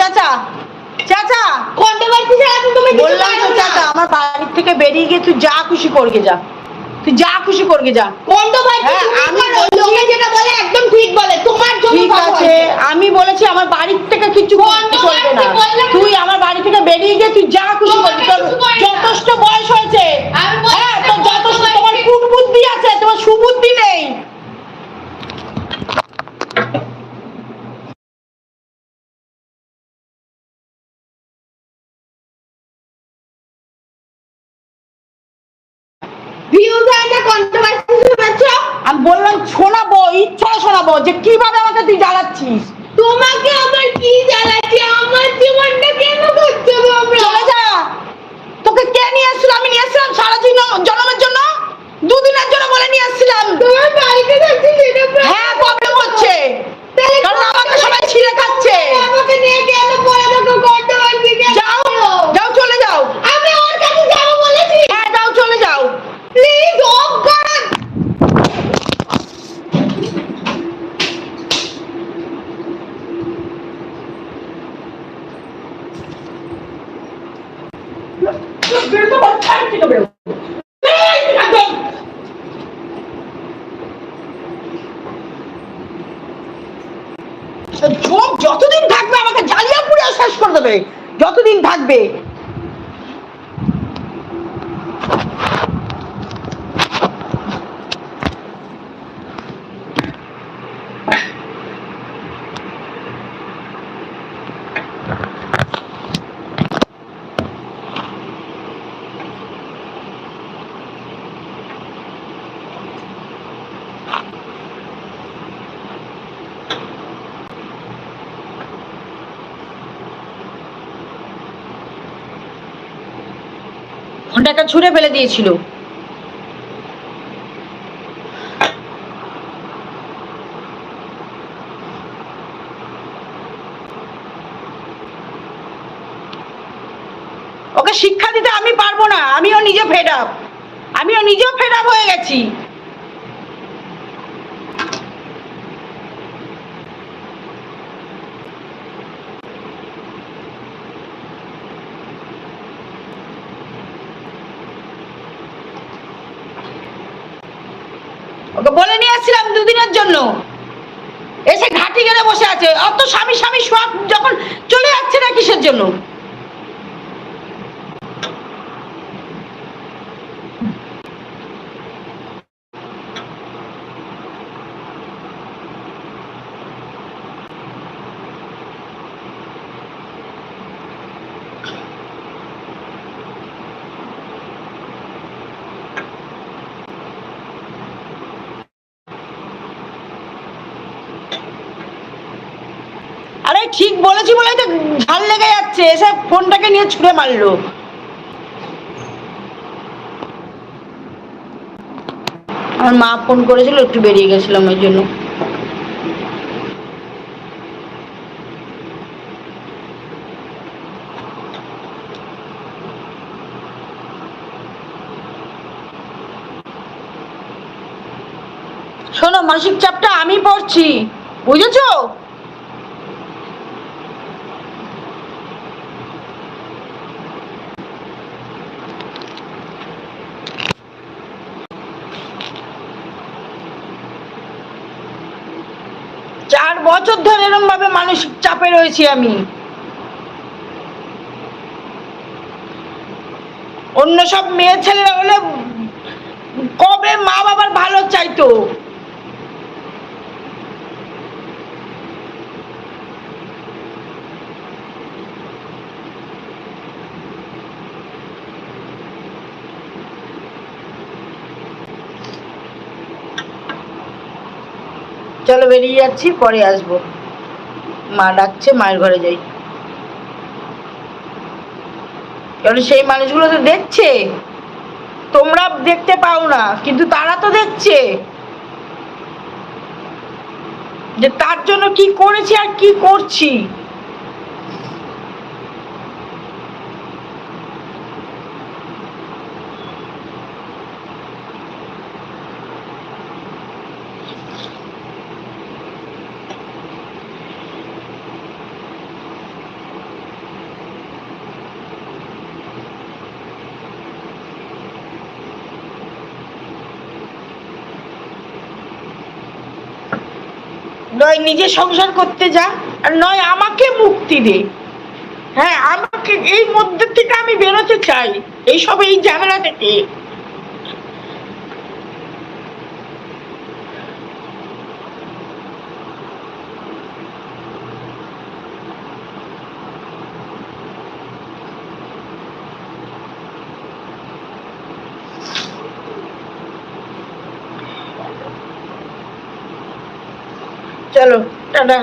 চাচা। চাচা। কন্ট্রোভার্সি ছাড়া তো তুমি বললাম তো চাচা আমার বাড়ির থেকে বেরিয়ে গিয়ে তুই যা খুশি করগে যা। তুই যা খুশি করগে যা। কন্ট্রোভার্সি হ্যাঁ, আমি আমি লোকে যেটা বলে একদম ঠিক বলে। তোমার জন্য ঠিক আছে আমি বলেছি আমার বাড়ির থেকে কিছু না। তুই আমার বাড়ি থেকে বেরিয়ে গিয়ে তুই যা খুশি করবি। তোর। যথেষ্ট বয়স হয়েছে আমি বলছি হ্যাঁ না, তোর যথেষ্ট বয়স তোমার হয়েছে। কুটবুদ্ধি আছে তোমার সুবুদ্ধি নেই ভিউজ হয় না কন্ট্রোভার্সি আমি বললাম শোনাবো ইচ্ছা শোনাবো যে কীভাবে আমাকে তুই জ্বালাচ্ছিস তোমাকে আমার কি জ্বালাচ্ছে আমার জীবনটা কেন করছ তোমরা চলে যা তোকে কে নিয়ে এসেছিল আমি নিয়ে এসেছিলাম সারা জীবন- জন্মের জন্য দুদিনের জন্য বলে নিয়ে এসেছিলাম তোমার বাড়িতে থাকছি সেটা problem হ্যাঁ প্রবলেম হচ্ছে তাহলে কারণ আমাকে সবাই ছিঁড়ে খাচ্ছে আমাকে নিয়ে কেন পড়ে থাকো কন্ট্রোভার্সি যাও যাও চলে যাও আমি ওর কাছে যাব বলেছি হ্যাঁ যাও চলে যাও প্লিজ অফ করুন বেরোতে যতদিন থাকবে আমাকে জ্বালিয়ে পুড়ে শেষ করে দেবে। যতদিন থাকবে। ফোনটাকে ছুঁড়ে ফেলে দিয়েছিল। ওকে শিক্ষা দিতে আমি পারব না, আমিও নিজে ফেড আপ আমিও নিজেও ফেড আপ হয়ে গেছি। ওকে বলে নিয়ে আসছিলাম দুদিনের জন্য। এসে ঘাটি গেলে বসে আছে। অত স্বামী স্বামী সব যখন চলে যাচ্ছে না কিসের জন্য? আরে ঠিক বলেছি বলেই তো ঝাল লেগে যাচ্ছে। এসে ফোনটাকে নিয়ে ছুঁড়ে মারলো। আমার মা ফোন করেছিল, একটু বেরিয়ে গেছিলাম ওই জন্য। শোনো, মানসিক চাপটা আমি পড়ছি। বুঝেছ? বছর ধরে এরকম ভাবে মানসিক চাপে রয়েছি আমি। অন্য সব মেয়ে ছেলেরা হলে কবে মা বাবার ভালো চাইতো? চলো বেরিয়ে যাচ্ছি, পরে আসব। মা ডাকছে, মায়ের ঘরে যাই। কারণ সেই মানুষগুলো তো দেখছে? তোমরা দেখতে পাও না, কিন্তু তারা তো দেখছে। যে তার জন্য কি করেছি আর কি করছি? নয় নিজে সংসার করতে যা আর নয় আমাকে মুক্তি দে। হ্যাঁ আমাকে এই মধ্যে থেকে আমি বেরোতে চাই। এইসব এই ঝামেলা থেকে। চলো টাটা।